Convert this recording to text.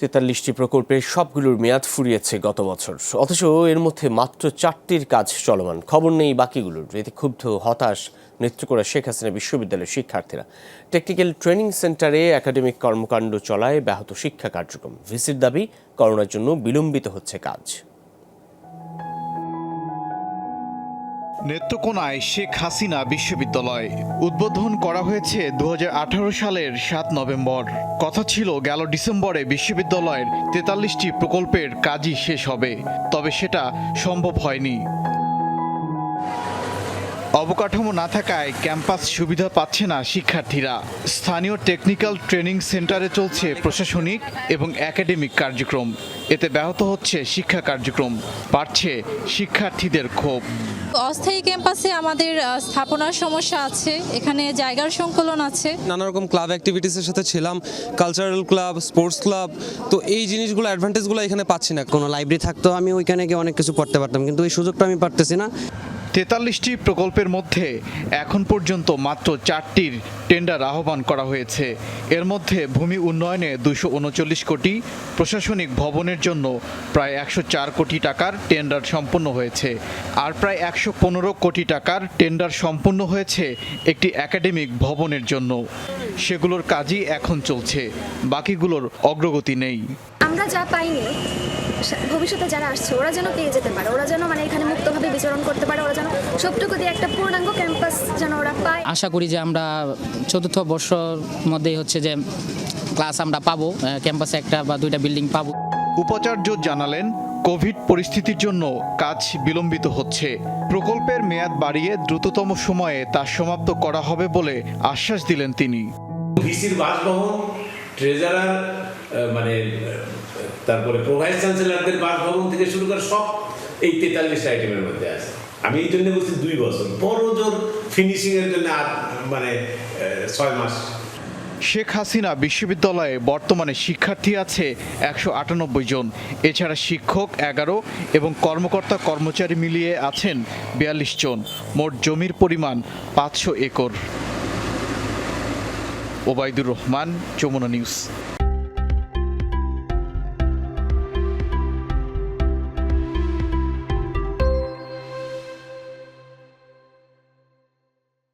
তেতাল্লিশটি প্রকল্পের সবগুলোর মেয়াদ ফুরিয়েছে গত বছর। অথচ এর মধ্যে মাত্র চারটির কাজ চলমান। খবর নেই বাকিগুলোর। এতে ক্ষুব্ধ, হতাশ নৃত্য করে শেখ হাসিনা বিশ্ববিদ্যালয়ের শিক্ষার্থীরা। টেকনিক্যাল ট্রেনিং সেন্টারে একাডেমিক কর্মকাণ্ড চলায় ব্যাহত শিক্ষা কার্যক্রম। ভিসির দাবি, করোনার জন্য বিলম্বিত হচ্ছে কাজ। নেত্রকোনায় শেখ হাসিনা বিশ্ববিদ্যালয় উদ্বোধন করা হয়েছে দু হাজার আঠারো সালের সাত নভেম্বর। কথা ছিল গেল ডিসেম্বরে বিশ্ববিদ্যালয়ের তেতাল্লিশটি প্রকল্পের কাজই শেষ হবে, তবে সেটা সম্ভব হয়নি। অবকাঠামো না থাকায় ক্যাম্পাস সুবিধা পাচ্ছে না শিক্ষার্থীরা। স্থানীয় টেকনিক্যাল ট্রেনিং সেন্টারে চলছে প্রশাসনিক এবং একাডেমিক কার্যক্রম। এতে ব্যাহত হচ্ছে শিক্ষা কার্যক্রম। বাড়ছে শিক্ষার্থীদের ক্ষোভ। অস্থায়ী ক্যাম্পাসে আমাদের স্থাপনার সমস্যা আছে এখানে জায়গার সংকলন আছে। নানা রকম ক্লাব অ্যাক্টিভিটিসের সাথে ছিলাম কালচারাল ক্লাব স্পোর্টস ক্লাব তো এই জিনিসগুলো অ্যাডভান্টেজগুলো এখানে পাচ্ছি না। কোনো লাইব্রেরি থাকতো আমি ওইখানে গিয়ে অনেক কিছু পড়তে পারতাম কিন্তু ওই সুযোগটা আমি পারতেছি না। তেতাল্লিশটি প্রকল্পের মধ্যে এখন পর্যন্ত মাত্র চারটির টেন্ডার আহ্বান করা হয়েছে। এর মধ্যে ভূমি উন্নয়নে দুশো উনচল্লিশ কোটি, প্রশাসনিক ভবনের জন্য প্রায় একশো চার কোটি টাকার টেন্ডার সম্পন্ন হয়েছে। আর প্রায় একশো পনেরো কোটি টাকার টেন্ডার সম্পন্ন হয়েছে একটি একাডেমিক ভবনের জন্য। সেগুলোর কাজই এখন চলছে, বাকিগুলোর অগ্রগতি নেই। আমরা যা পাইনি ভবিষ্যতে যারা আসছে, ওরা যেন পেয়ে যেতে পারে, ওরা যেন বিচরণ করতে পারে। ওরা যেন সবটুকু দিয়ে একটা পূর্ণাঙ্গ ক্যাম্পাস যেন ওরা পায়। আশা করি যে আমরা চতুর্থ বর্ষর মধ্যেই হচ্ছে যে ক্লাস আমরা পাবো ক্যাম্পাসে একটা বা দুইটা বিল্ডিং পাবো। উপাচার্য জানালেন কোভিড পরিস্থিতির জন্য কাজ বিলম্বিত হচ্ছে। প্রকল্পের মেয়াদ বাড়িয়ে দ্রুততম সময়ে তা সমাপ্ত করা হবে বলে আশ্বাস দিলেন তিনি। ভিসির বাসভবন ট্রেজারার মানে তারপরে প্রভাইস চ্যান্সেলারদের বাসভবন থেকে শুরু করে সব এই তেতাল্লিশ আইটেমের মধ্যে আছে। আমি এই জন্য বলছি দুই বছর। বড় জোর ফিনিশিং এর জন্য মানে ছয় মাস। শেখ হাসিনা বিশ্ববিদ্যালয়ে বর্তমানে শিক্ষার্থী আছে একশো আটানব্বই জন। এছাড়া শিক্ষক এগারো এবং কর্মকর্তা কর্মচারী মিলিয়ে আছেন বিয়াল্লিশ জন। মোট জমির পরিমাণ পাঁচশো একর। ওবায়দুর রহমান, যমুনা নিউজ।